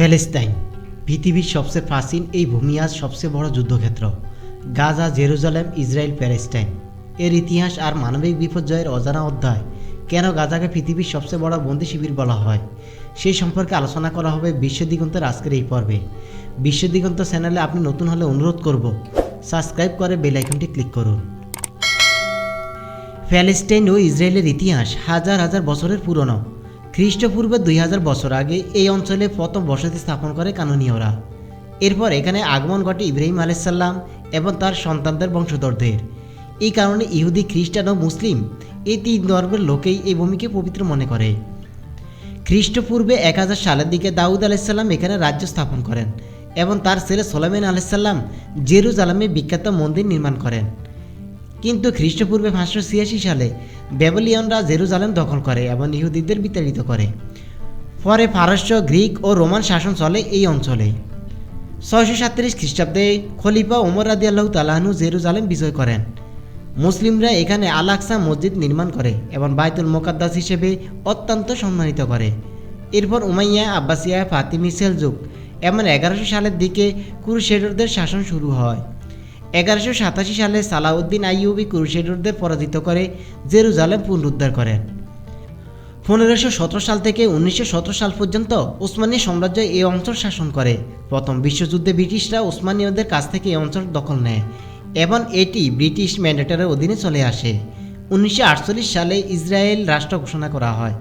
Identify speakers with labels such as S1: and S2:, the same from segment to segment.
S1: Palestine পৃথিবীর সবচেয়ে প্রাচীন এই ভূমি আজ সবচেয়ে বড় যুদ্ধক্ষেত্র। গাজা, জেরুজালেম, ইসরায়েল প্যালেস্টাইন এর ইতিহাস আর মানবিক বিপর্যয়ের অজানা অধ্যায় কেন গাজাকে পৃথিবীর সবচেয়ে বড় বন্দি শিবির বলা হয়, সেই সম্পর্কে আলোচনা করা হবে বিশ্ব দিগন্তের আজকের এই পর্বে। বিশ্ব দিগন্ত চ্যানেলে আপনি নতুন হলে অনুরোধ করব, সাবস্ক্রাইব করে বেল আইকনটি ক্লিক করুন। প্যালেস্টাইন ও ইসরায়েলের ইতিহাস হাজার হাজার বছরের পুরনো। খ্রিস্টপূর্বে দুই হাজার বছর আগে এই অঞ্চলে প্রথম বসতি স্থাপন করে কানুনীয়রা। এরপর এখানে আগমন ঘটে ইব্রাহিম আলাইসাল্লাম এবং তার সন্তানদের বংশধরদের। এই কারণে ইহুদি, খ্রিস্টান ও মুসলিম এই তিন ধর্মের লোকেই এই ভূমিকে পবিত্র মনে করে। খ্রিস্টপূর্বে এক হাজার সালের দিকে দাউদ আলাইসাল্লাম এখানে রাজ্য স্থাপন করেন এবং তার ছেলে সোলাইমান আলাইসাল্লাম জেরুজালামে বিখ্যাত মন্দির নির্মাণ করেন। কিন্তু খ্রিস্টপূর্বে পাঁচশো ছিয়াশি সালে ব্যাবলিয়নরা জেরুজালেম দখল করে এবং ইহুদিদের বিতাড়িত করে। পরে পারস্য, গ্রিক ও রোমান শাসন চলে এই অঞ্চলে। ছয়শো সাতত্রিশ খ্রিস্টাব্দে খলিফা ওমর রাদি আল্লাহ তালাহনু জেরুজালেম বিজয় করেন। মুসলিমরা এখানে আল আকসা মসজিদ নির্মাণ করে এবং বাইতুল মোকাদ্দাস হিসেবে অত্যন্ত সম্মানিত করে। এরপর উমাইয়া, আব্বাসিয়া, ফাতিমি সেলজুক এমন এগারোশো সালের দিকে কুরুশেডরদের শাসন শুরু হয়। এগারোশো সাতাশি সালে সালাউদ্দিন আইয়ুবি ক্রুশেডরদের পরাজিত করে জেরুজালেম পুনরুদ্ধার করেন। পনেরোশো সতেরো সাল থেকে উনিশশো সতেরো সাল পর্যন্ত ওসমানী সাম্রাজ্য এই অঞ্চল শাসন করে। প্রথম বিশ্বযুদ্ধে ব্রিটিশরা ওসমানীয়দের কাছ থেকে এই অঞ্চল দখল নেয় এবং এটি ব্রিটিশ ম্যান্ডেটারের অধীনে চলে আসে। উনিশশো আটচল্লিশ সালে ইসরায়েল রাষ্ট্র ঘোষণা করা হয়।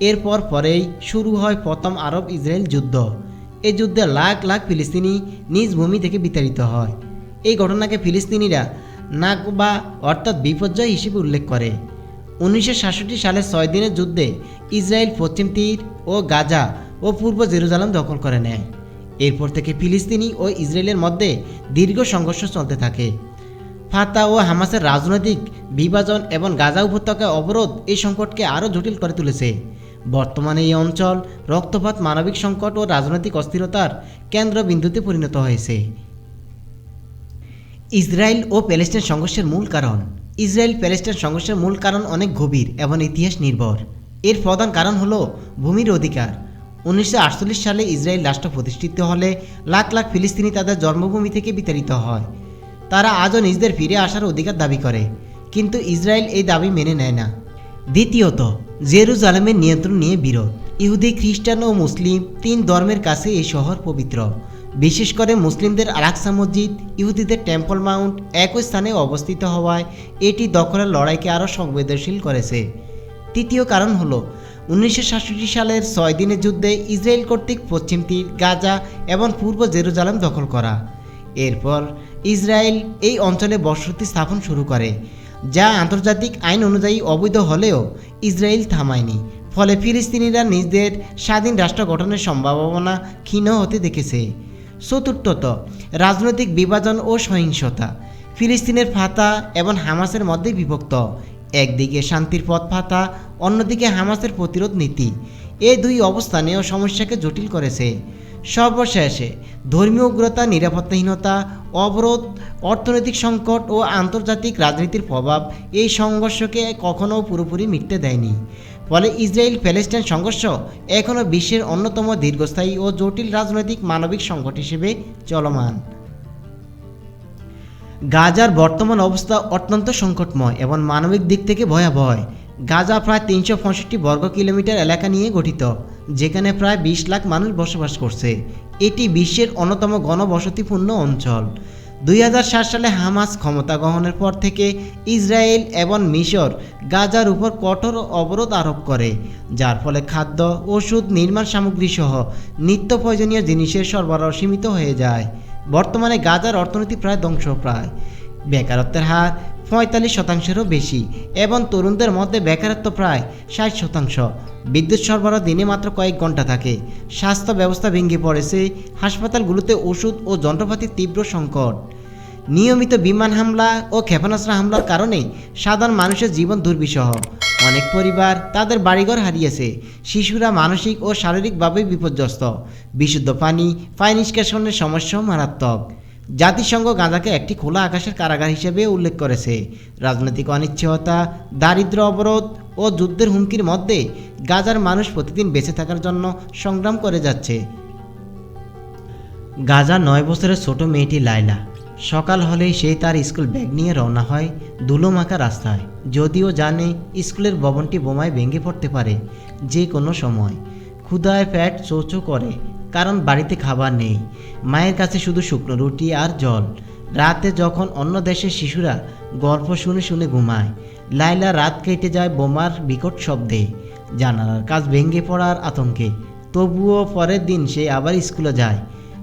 S1: এরপর পরেই শুরু হয় প্রথম আরব ইসরায়েল যুদ্ধ। এই যুদ্ধে লাখ লাখ ফিলিস্তিনি নিজ ভূমি থেকে বিতাড়িত হয়। এই ঘটনাকে ফিলিস্তিনিরা নাকবা অর্থাৎ বিপর্যয় হিসেবে উল্লেখ করে। উনিশশো সাতষট্টি সালের ছয় দিনের যুদ্ধে ইসরায়েল পশ্চিম তীর ও গাজা ও পূর্ব জেরুজালাম দখল করে নেয়। এরপর থেকে ফিলিস্তিনি ও ইসরায়েলের মধ্যে দীর্ঘ সংঘর্ষ চলতে থাকে। ফাতা ও হামাসের রাজনৈতিক বিভাজন এবং গাজা উপত্যকায় অবরোধ এই সংকটকে আরও জটিল করে তুলেছে। বর্তমানে এই অঞ্চল রক্তপাত, মানবিক সংকট ও রাজনৈতিক অস্থিরতার কেন্দ্রবিন্দুতে পরিণত হয়েছে। ইসরায়েল ও প্যালেস্টাইন সংঘর্ষের মূল কারণ। ইসরায়েল প্যালেস্টাইন সংঘর্ষের মূল কারণ অনেক গভীর এবং ইতিহাস নির্ভর। এর প্রধান কারণ হলো ভূমির অধিকার। উনিশশো আটচল্লিশ সালে ইসরায়েল রাষ্ট্র প্রতিষ্ঠিত হলে লাখ লাখ ফিলিস্তিনি তাদের জন্মভূমি থেকে বিতাড়িত হয়। তারা আজও নিজেদের ফিরে আসার অধিকার দাবি করে, কিন্তু ইসরায়েল এই দাবি মেনে নেয় না। দ্বিতীয়ত, জেরুজালেমের নিয়ন্ত্রণ নিয়ে বিরোধ। ইহুদি, খ্রিস্টান ও মুসলিম তিন ধর্মের কাছে এই শহর পবিত্র। বিশেষ করে মুসলিমদের আলাক্সা মসজিদ, ইহুদিদের টেম্পল মাউন্ট একই স্থানে অবস্থিত হওয়ায় এটি দখলের লড়াইকে আরও সংবেদনশীল করেছে। তৃতীয় কারণ হলো, উনিশশো সাতষট্টি সালের ছয় দিনের যুদ্ধে ইসরায়েল কর্তৃক পশ্চিম তীর, গাজা এবং পূর্ব জেরুজালেম দখল করা। এরপর ইসরায়েল এই অঞ্চলে বসতি স্থাপন শুরু করে, যা আন্তর্জাতিক আইন অনুযায়ী অবৈধ হলেও ইসরায়েল থামায়নি। ফলে ফিলিস্তিনিরা নিজেদের স্বাধীন রাষ্ট্র গঠনের সম্ভাবনা ক্ষীণ হতে দেখেছে। চতুর্থত, রাজনৈতিক বিভাজন ও সহিংসতা। ফিলিস্তিনের ফাতা এবং হামাসের মধ্যে বিভক্ত। একদিকে শান্তির পথ ফাতা, অন্যদিকে হামাসের প্রতিরোধ নীতি। এই দুই অবস্থানেও সমস্যাকে জটিল করেছে। সর্বশেষে, ধর্মীয় উগ্রতা, নিরাপত্তাহীনতা, অবরোধ, অর্থনৈতিক সংকট ও আন্তর্জাতিক রাজনীতির প্রভাব এই সংঘর্ষকে কখনও পুরোপুরি মিটতে দেয়নি। ফলে ইসরায়েল প্যালেস্টাইন সংঘর্ষ এখনও বিশ্বের অন্যতম দীর্ঘস্থায়ী ও জটিল রাজনৈতিক মানবিক সংকট হিসেবে চলমান। গাজার বর্তমান অবস্থা অত্যন্ত সংকটময় এবং মানবিক দিক থেকে ভয়াবহ। গাজা প্রায় তিনশো পঁয়ষট্টি বর্গ কিলোমিটার এলাকা নিয়ে গঠিত, যেখানে প্রায় বিশ লাখ মানুষ বসবাস করছে। এটি বিশ্বের অন্যতম ঘনবসতিপূর্ণ অঞ্চল। দুই হাজার সাত সালে হামাস ক্ষমতা গ্রহণের পর থেকে ইসরায়েল এবং মিশর গাজার উপর কঠোর অবরোধ আরোপ করে, যার ফলে খাদ্য, ওষুধ, নির্মাণ সামগ্রী সহ নিত্য প্রয়োজনীয় জিনিসের সরবরাহ সীমিত হয়ে যায়। বর্তমানে গাজার অর্থনীতি প্রায় ধ্বংসপ্রায়। বেকারত্বের হার পঁয়তাল্লিশ শতাংশেরও বেশি এবং তরুণদের মধ্যে বেকারত্ব প্রায় ষাট শতাংশ। বিদ্যুৎ সরবরাহ দিনে মাত্র কয়েক ঘণ্টা থাকে। স্বাস্থ্য ব্যবস্থা ভেঙে পড়েছে, হাসপাতালগুলোতে ওষুধ ও যন্ত্রপাতির তীব্র সংকট। নিয়মিত বিমান হামলা ও ক্ষেপণাস্ত্র হামলার কারণে সাধারণ মানুষের জীবন দুর্বিষহ। অনেক পরিবার তাদের বাড়িঘর হারিয়েছে। শিশুরা মানসিক ও শারীরিকভাবে বিপর্যস্ত। বিশুদ্ধ পানি পানি নিষ্কাশনের সমস্যাও মারাত্মক। জাতিসংঘ গাঁজাকে একটি খোলা আকাশের কারাগার হিসেবে উল্লেখ করেছে। রাজনৈতিক অনিশ্চয়তা দারিদ্র অবরোধ ও যুদ্ধের হুমকির মধ্যে গাজার মানুষ প্রতিদিন বেঁচে থাকার জন্য সংগ্রাম করে যাচ্ছে। গাজা নয় বছরের ছোট মেয়েটি লাইলা সকাল হলেই সে তার স্কুল ব্যাগ নিয়ে রওনা হয় ধুলো ধুলোমাখা রাস্তায়। যদিও জানে স্কুলের ভবনটি বোমায় ভেঙে পড়তে পারে যে কোনো সময়। ক্ষুদায় প্যাট চোচো করে কারণ বাড়িতে খাবার নেই। মায়ের কাছে শুধু শুকনো রুটি আর জল। রাতে যখন অন্য দেশের শিশুরা গল্প শুনে শুনে ঘুমায় লাইলা রাত কেটে যায় বোমার বিকট শব্দে। জানালার কাজ ভেঙে পড়ার আতঙ্কে। তবুও পরের দিন সে আবার স্কুলে যায়।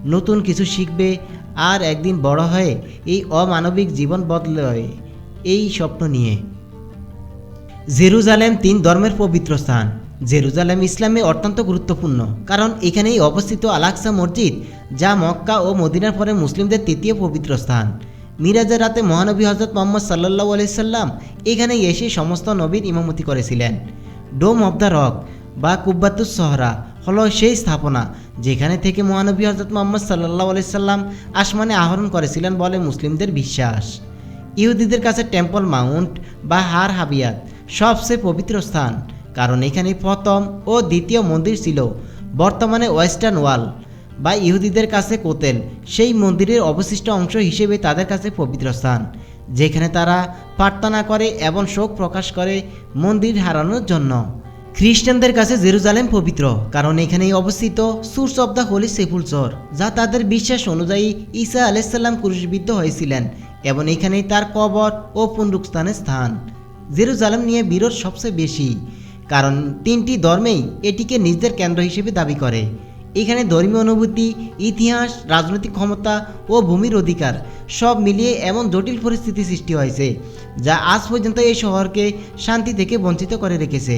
S1: নতুন কিছু শিখবে আর একদিন বড় হয়ে এই অমানবিক জীবন বদলায় এই স্বপ্ন নিয়ে। জেরুজালেম তিন ধর্মের পবিত্র স্থান। জেরুজালেম ইসলামে অত্যন্ত গুরুত্বপূর্ণ, কারণ এখানেই অবস্থিত আলাকসা মসজিদ, যা মক্কা ও মদিনার পরে মুসলিমদের তৃতীয় পবিত্র স্থান। মিরাজের রাতে মহানবী হজরত মোহাম্মদ সাল্লাহ আলাইসাল্লাম এখানে এসে সমস্ত নবীর ইমামতি করেছিলেন। ডোম অব দ্য রক বা কুব্বাতুস সহরা হলো সেই স্থাপনা, যেখানে থেকে মহানবী হজরত মোহাম্মদ সাল্লাহ আলাইসাল্লাম আসমানে আহরণ করেছিলেন বলে মুসলিমদের বিশ্বাস। ইহুদিদের কাছে টেম্পল মাউন্ট বা হার হাবিয়াত সবচেয়ে পবিত্র স্থান। কারণ এখানে প্রথম ও দ্বিতীয় মন্দির ছিল, বর্তমানে ওয়েস্টার্ন ওয়াল বা ইহুদিদের কাছে কোতেল, সেই মন্দিরের অবশিষ্ট অংশ হিসেবে তাদের কাছে পবিত্র স্থান, যেখানে তারা প্রার্থনা করে এবং শোক প্রকাশ করে মন্দির হারানোর জন্য। খ্রিস্টানদের কাছে জেরুজালেম পবিত্র, কারণ এখানেই অবস্থিত source of the Holy Sepulchre, যা তাদের বিশ্বাস অনুযায়ী ঈসা আলাইসাল্লাম ক্রুশবিদ্ধ হয়েছিলেন এবং এখানেই তার কবর ও পুনরুস্থানের স্থান। জেরুজালেম নিয়ে বিরোধ সবচেয়ে বেশি কারণ তিনটি ধর্মেই এটিকে নিজেদের কেন্দ্র হিসেবে দাবি করে। এখানে ধর্মীয় অনুভূতি, ইতিহাস, রাজনৈতিক ক্ষমতা ও ভূমির অধিকার সব মিলিয়ে এমন জটিল পরিস্থিতি সৃষ্টি হয়েছে, যা আজ পর্যন্ত এই শহরকে শান্তি থেকে বঞ্চিত করে রেখেছে।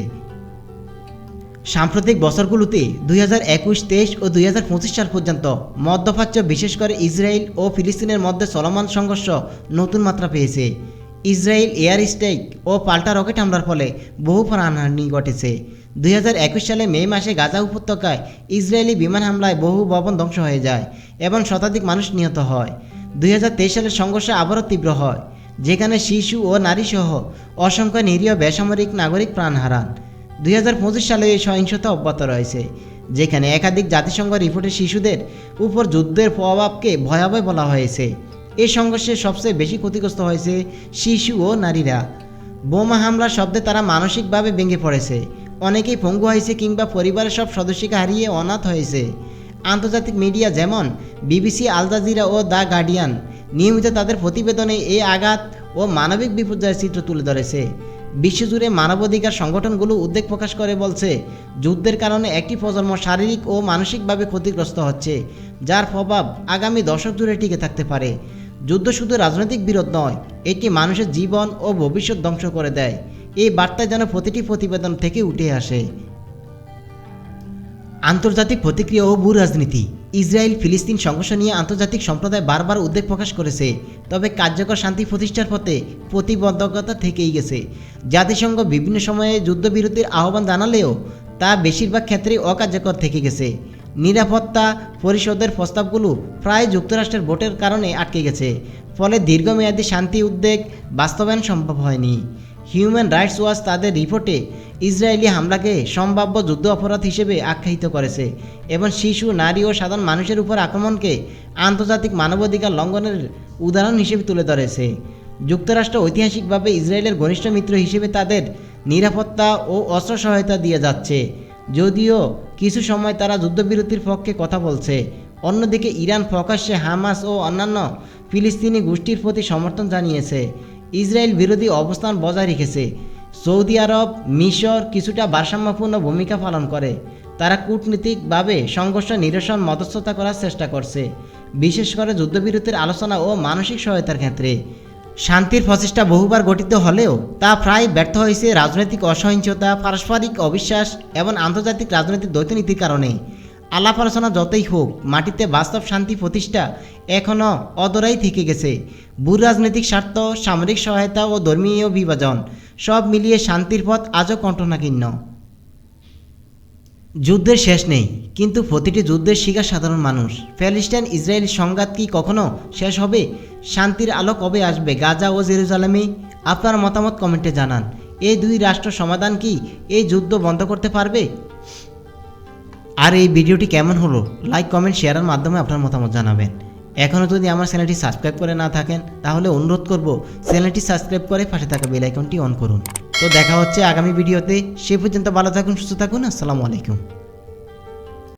S1: সাম্প্রতিক বছরগুলোতে দুই হাজার একুশ, তেইশ ও দুই হাজার পঁচিশ সাল পর্যন্ত মধ্যপ্রাচ্য বিশেষ করে ইসরায়েল ও ফিলিস্তিনের মধ্যে চলমান সংঘর্ষ নতুন মাত্রা পেয়েছে। ইসরায়েল এয়ার স্ট্রাইক ও পাল্টা রকেট হামলার ফলে বহু প্রাণহানি ঘটেছে। দুই হাজার একুশ সালে মে মাসে গাজা উপত্যকায় ইসরায়েলি বিমান হামলায় বহু ভবন ধ্বংস হয়ে যায় এবং শতাধিক মানুষ নিহত হয়। দুই হাজার তেইশ সালের সংঘর্ষ আবারও তীব্র হয়, যেখানে শিশু ও নারীসহ অসংখ্য নিরীহ বেসামরিক নাগরিক প্রাণ হারান। দুই হাজার পঁচিশ সালে এই সহিংসতা অব্যাহত রয়েছে, যেখানে একাধিক জাতিসংঘ রিপোর্টে শিশুদের উপর যুদ্ধের প্রভাবকে ভয়াবহ বলা হয়েছে। এই সংঘর্ষে সবচেয়ে বেশি ক্ষতিগ্রস্ত হয়েছে শিশু ও নারীরা। বোমা হামলার শব্দে তারা মানসিকভাবে ভেঙে পড়েছে। অনেকেই পঙ্গু হয়েছে কিংবা পরিবারের সব সদস্যকে হারিয়ে অনাথ হয়েছে। আন্তর্জাতিক মিডিয়া যেমন বিবিসি, আল জাজিরা ও দ্য গার্ডিয়ান নিয়মিত তাদের প্রতিবেদনে এই আঘাত ও মানবিক বিপর্যয়ের চিত্র তুলে ধরেছে। বিশ্বজুড়ে মানবাধিকার সংগঠনগুলো উদ্বেগ প্রকাশ করে বলছে, যুদ্ধের কারণে একটি প্রজন্ম শারীরিক ও মানসিকভাবে ক্ষতিগ্রস্ত হচ্ছে, যার প্রভাব আগামী দশক জুড়ে টিকে থাকতে পারে। যুদ্ধ শুধু রাজনৈতিক বিরোধ নয়, এটি মানুষের জীবন ও ভবিষ্যৎ ধ্বংস করে দেয়। এই বার্তা যেন প্রতিটি প্রতিবেদন থেকে উঠে আসে। আন্তর্জাতিক প্রতিক্রিয়া ও ভূ রাজনীতি ইসরায়েল ফিলিস্তিন সংঘর্ষ নিয়ে আন্তর্জাতিক সম্প্রদায় বারবার উদ্বেগ প্রকাশ করেছে, তবে কার্যকর শান্তি প্রতিষ্ঠার পথে প্রতিবন্ধকতা থেকেই গেছে। জাতিসংঘ বিভিন্ন সময়ে যুদ্ধবিরতির আহ্বান জানালেও তা বেশিরভাগ ক্ষেত্রেই অকার্যকর থেকে গেছে। নিরাপত্তা পরিষদের প্রস্তাবগুলো প্রায় যুক্তরাষ্ট্রের ভোটের কারণে আটকে গেছে। ফলে দীর্ঘমেয়াদী শান্তি উদ্বেগ বাস্তবায়ন সম্ভব হয়নি। হিউম্যান রাইটস ওয়াচ তাদের রিপোর্টে ইসরায়েলি হামলাকে সম্ভাব্য যুদ্ধ অপরাধ হিসেবে আখ্যায়িত করেছে এবং শিশু, নারী ও সাধারণ মানুষের উপর আক্রমণকে আন্তর্জাতিক মানবাধিকার লঙ্ঘনের উদাহরণ হিসেবে তুলে ধরেছে। যুক্তরাষ্ট্র ঐতিহাসিকভাবে ইসরায়েলের ঘনিষ্ঠ মিত্র হিসেবে তাদের নিরাপত্তা ও অস্ত্র সহায়তা দিয়ে যাচ্ছে। যদিও কিছু সময় তারা যুদ্ধবিরতির পক্ষে কথা বলছে। অন্যদিকে ইরান প্রকাশ্যে হামাস ও অন্যান্য ফিলিস্তিনি গোষ্ঠীর প্রতি সমর্থন জানিয়েছে। ইসরায়েল বিরোধী অবস্থান বজায় রেখেছে। সৌদি আরব, মিশর কিছুটা ভারসাম্যপূর্ণ ভূমিকা পালন করে। তারা কূটনীতিকভাবে সংঘর্ষ নিরসন, মধ্যস্থতা করার চেষ্টা করছে। বিশেষ করে যুদ্ধবিরতির আলোচনা ও মানসিক সহায়তার ক্ষেত্রে। শান্তির প্রচেষ্টা বহুবার গঠিত হলেও তা প্রায় ব্যর্থ হয়েছে রাজনৈতিক অসহিংসতা, পারস্পরিক অবিশ্বাস এবং আন্তর্জাতিক রাজনৈতিক দ্বৈতনীতির কারণে। আলাপ আলোচনা যতই হোক, মাটিতে বাস্তব শান্তি প্রতিষ্ঠা এখনও অদরাই থেকে গেছে। ভূ রাজনৈতিক স্বার্থ, সামরিক সহায়তা ও ধর্মীয় বিভাজন সব মিলিয়ে শান্তির পথ আজও কণ্ঠনাকীর্ণ যুদ্ধের শেষ নেই, কিন্তু প্রতিটি যুদ্ধের শিকার সাধারণ মানুষ। প্যালেস্টাইন ইসরায়েল সংঘাত কি কখনো শেষ হবে? শান্তির আলো কবে আসবে? গাজা ও জেরুজালামে? আপনার মতামত কমেন্টে জানান। এই দুই রাষ্ট্র সমাধান কি এই যুদ্ধ বন্ধ করতে পারবে? আর এই ভিডিওটি কেমন হলো? লাইক, কমেন্ট শেয়ারের মাধ্যমে আপনার মতামত জানাবেন। এখনও যদি আমার চ্যানেলটি সাবস্ক্রাইব করে না থাকেন, তাহলে অনুরোধ করব চ্যানেলটি সাবস্ক্রাইব করে পাশে থাকা বেলাইকনটি অন করুন। তো দেখা হচ্ছে আগামী ভিডিওতে। সে পর্যন্ত ভালো থাকুন সুস্থ থাকুন আসসালামু আলাইকুম।